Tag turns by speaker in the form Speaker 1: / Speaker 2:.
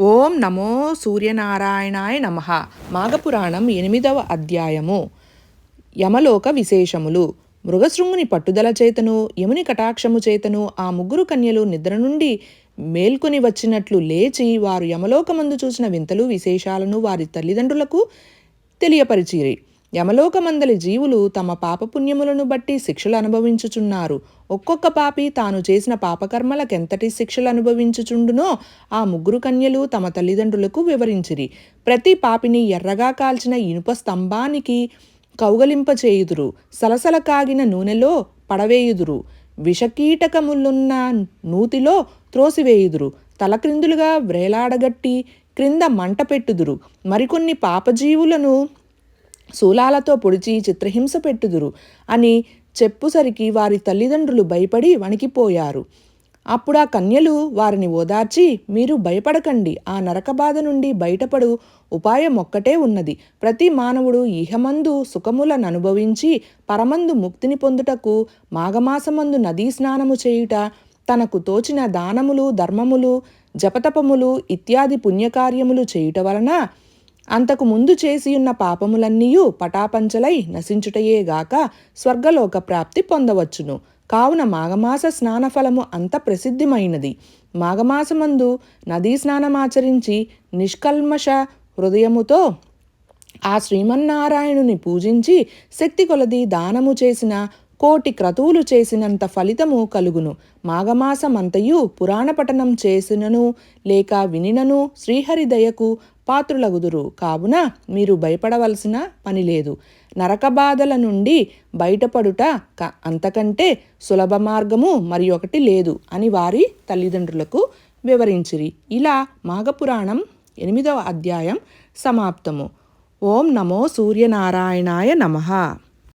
Speaker 1: ఓం నమో సూర్యనారాయణాయ నమ. మాఘపురాణం ఎనిమిదవ అధ్యాయము. యమలోక విశేషములు. మృగశృంగుని పట్టుదల చేతను యముని కటాక్షము చేతను ఆ ముగ్గురు కన్యలు నిద్ర నుండి మేల్కొని వచ్చినట్లు లేచి వారు యమలోకమందు చూసిన వింతలు విశేషాలను వారి తల్లిదండ్రులకు తెలియపరిచిరి. యమలోకమందలి జీవులు తమ పాపపుణ్యములను బట్టి శిక్షలు అనుభవించుచున్నారు ఒక్కొక్క పాపి తాను చేసిన పాపకర్మలకెంతటి శిక్షలు అనుభవించుచుండునో ఆ ముగ్గురు కన్యలు తమ తల్లిదండ్రులకు వివరించిరి. ప్రతి పాపిని ఎర్రగా కాల్చిన ఇనుప స్తంభానికి కౌగలింపచేయుదురు. సలసల కాగిన నూనెలో పడవేయుదురు. విషకీటకములున్న నూతిలో త్రోసివేయుదురు. తలక్రిందులుగా వ్రేలాడగట్టి క్రింద మంట పెట్టుదురు. మరికొన్ని పాపజీవులను శూలాలతో పొడిచి చిత్రహింస పెట్టుదురు అని చెప్పుసరికి వారి తల్లిదండ్రులు భయపడి వణికిపోయారు. అప్పుడు ఆ కన్యలు వారిని ఓదార్చి మీరు భయపడకండి ఆ నరక బాధ నుండి బయటపడు ఉపాయం ఒక్కటే ఉన్నది. ప్రతి మానవుడు ఇహమందు సుఖములను అనుభవించి పరమందు ముక్తిని పొందుటకు మాఘమాసమందు నదీ స్నానము చేయుట తనకు తోచిన దానములు ధర్మములు జపతపములు ఇత్యాది పుణ్యకార్యములు చేయుట వలన అంతకు ముందు చేసియున్న పాపములన్నీయు పటాపంచలై నశించుటయేగాక స్వర్గలోక ప్రాప్తి పొందవచ్చును. కావున మాఘమాస స్నానఫలము అంత ప్రసిద్ధిమైనది. మాఘమాసమందు నదీ స్నానమాచరించి నిష్కల్మష హృదయముతో ఆ శ్రీమన్నారాయణుని పూజించి శక్తి కొలది దానము చేసిన కోటి క్రతువులు చేసినంత ఫలితము కలుగును. మాఘమాసమంతయు పురాణపఠనం చేసినను లేక వినినను శ్రీహరిదయకు పాత్రులగుదురు. కావున మీరు భయపడవలసిన పని లేదు. నరకబాధల నుండి బయటపడుట అంతకంటే సులభ మార్గము మరి ఒకటి లేదు అని వారి తల్లిదండ్రులకు వివరించిరి. ఇలా మాఘపురాణం ఎనిమిదవ అధ్యాయం సమాప్తము. ఓం నమో సూర్యనారాయణాయ నమః.